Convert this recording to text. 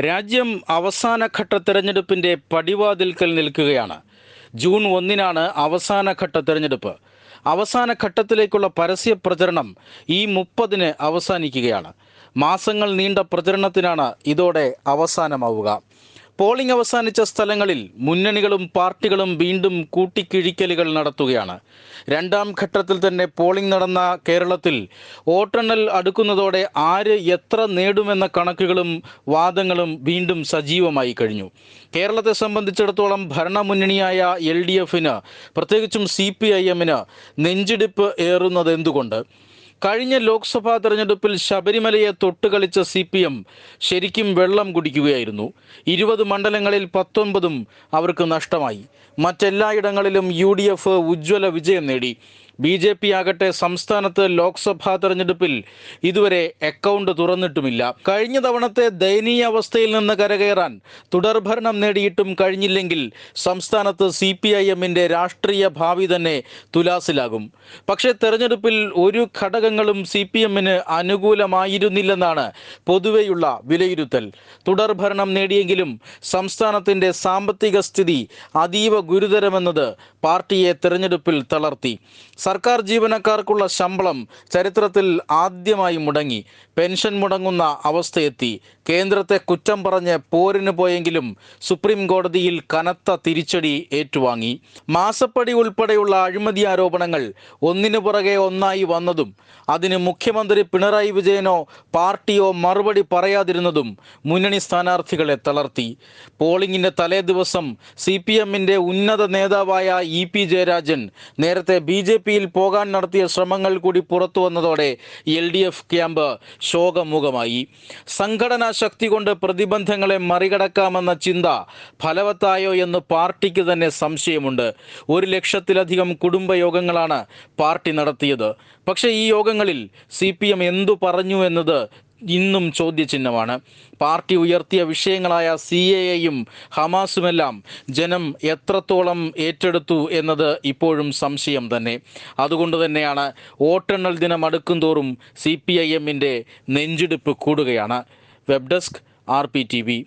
രാജ്യം അവസാനഘട്ട തെരഞ്ഞെടുപ്പിന്റെ പടിവാതിൽക്കൽ നിൽക്കുകയാണ്. ജൂൺ ഒന്നിനാണ് അവസാനഘട്ട തെരഞ്ഞെടുപ്പ്. അവസാന ഘട്ടത്തിലേക്കുള്ള പരസ്യ പ്രചരണം ഈ മുപ്പതിന് അവസാനിക്കുകയാണ്. മാസങ്ങൾ നീണ്ട പ്രചരണത്തിനാണ് ഇതോടെ അവസാനമാവുക. പോളിംഗ് അവസാനിച്ച സ്ഥലങ്ങളിൽ മുന്നണികളും പാർട്ടികളും വീണ്ടും കൂട്ടിക്കിഴിക്കലുകൾ നടത്തുകയാണ്. രണ്ടാം ഘട്ടത്തിൽ തന്നെ പോളിംഗ് നടന്ന കേരളത്തിൽ വോട്ടെണ്ണൽ അടുക്കുന്നതോടെ ആര് എത്ര നേടുമെന്ന കണക്കുകളും വാദങ്ങളും വീണ്ടും സജീവമായി കഴിഞ്ഞു. കേരളത്തെ സംബന്ധിച്ചിടത്തോളം ഭരണമുന്നണിയായ എൽ ഡി എഫിന് പ്രത്യേകിച്ചും സി പി ഐ എമ്മിന് നെഞ്ചിടിപ്പ് ഏറുന്നത് എന്തുകൊണ്ട് കഴിഞ്ഞ ലോക്സഭാ തെരഞ്ഞെടുപ്പിൽ ശബരിമലയെ തൊട്ടുകളിച്ച സി പി എം ശരിക്കും വെള്ളം കുടിക്കുകയായിരുന്നു. ഇരുപത് മണ്ഡലങ്ങളിൽ പത്തൊൻപതും അവർക്ക് നഷ്ടമായി. മറ്റെല്ലായിടങ്ങളിലും യു ഡി എഫ് ഉജ്ജ്വല വിജയം നേടി. ബി ജെ പി ആകട്ടെ സംസ്ഥാനത്ത് ലോക്സഭാ തെരഞ്ഞെടുപ്പിൽ ഇതുവരെ അക്കൗണ്ട് തുറന്നിട്ടുമില്ല. കഴിഞ്ഞ തവണത്തെ ദയനീയ അവസ്ഥയിൽ നിന്ന് കരകയറാൻ തുടർഭരണം നേടിയിട്ടും കഴിഞ്ഞില്ലെങ്കിൽ സംസ്ഥാനത്ത് സി പി ഐ എമ്മിന്റെ രാഷ്ട്രീയ ഭാവി തന്നെ തുലാസിലാകും. പക്ഷേ തെരഞ്ഞെടുപ്പിൽ ഒരു ഘടകങ്ങളും സി പി എമ്മിന് അനുകൂലമായിരുന്നില്ലെന്നാണ് പൊതുവെയുള്ള വിലയിരുത്തൽ. തുടർഭരണം നേടിയെങ്കിലും സംസ്ഥാനത്തിന്റെ സാമ്പത്തിക സ്ഥിതി അതീവ ഗുരുതരമെന്നത് പാർട്ടിയെ തെരഞ്ഞെടുപ്പിൽ തളർത്തി. സർക്കാർ ജീവനക്കാർക്കുള്ള ശമ്പളം ചരിത്രത്തിൽ ആദ്യമായി മുടങ്ങി. പെൻഷൻ മുടങ്ങുന്ന അവസ്ഥയെത്തി. കേന്ദ്രത്തെ കുറ്റം പറഞ്ഞ് പോരിന് പോയെങ്കിലും സുപ്രീം കോടതിയിൽ കനത്ത തിരിച്ചടി ഏറ്റുവാങ്ങി. മാസപ്പടി ഉൾപ്പെടെയുള്ള അഴിമതി ആരോപണങ്ങൾ ഒന്നിനു പുറകെ ഒന്നായി വന്നതും അതിന് മുഖ്യമന്ത്രി പിണറായി വിജയനോ പാർട്ടിയോ മറുപടി പറയാതിരുന്നതും മുന്നണി സ്ഥാനാർത്ഥികളെ തളർത്തി. പോളിംഗിന്റെ തലേ ദിവസം സി പി എമ്മിന്റെ ഉന്നത നേതാവായ ഇ പി ജയരാജൻ നേരത്തെ ബി ജെ പിയിൽ പോകാൻ നടത്തിയ ശ്രമങ്ങൾ കൂടി പുറത്തു വന്നതോടെ എൽ ഡി എഫ് ക്യാമ്പ് ശോകമുഖമായി. സംഘടനാ ശക്തി കൊണ്ട് പ്രതിബന്ധങ്ങളെ മറികടക്കാമെന്ന ചിന്ത ഫലവത്തായോ എന്ന് പാർട്ടിക്ക് തന്നെ സംശയമുണ്ട്. ഒരു ലക്ഷത്തിലധികം കുടുംബയോഗങ്ങളാണ് പാർട്ടി നടത്തിയത്. പക്ഷേ ഈ യോഗങ്ങളിൽ സി പി എം എന്തു പറഞ്ഞു എന്നത് ഇന്നും ചോദ്യചിഹ്നമാണ്. പാർട്ടി ഉയർത്തിയ വിഷയങ്ങളായ സി എ എയും ഹമാസുമെല്ലാം ജനം എത്രത്തോളം ഏറ്റെടുത്തു എന്നത് ഇപ്പോഴും സംശയം തന്നെ. അതുകൊണ്ട് തന്നെയാണ് വോട്ടെണ്ണൽ ദിനം അടുക്കും തോറും സി പി ഐ എമ്മിന്റെ നെഞ്ചിടിപ്പ് കൂടുകയാണ്. Web desk R P T V.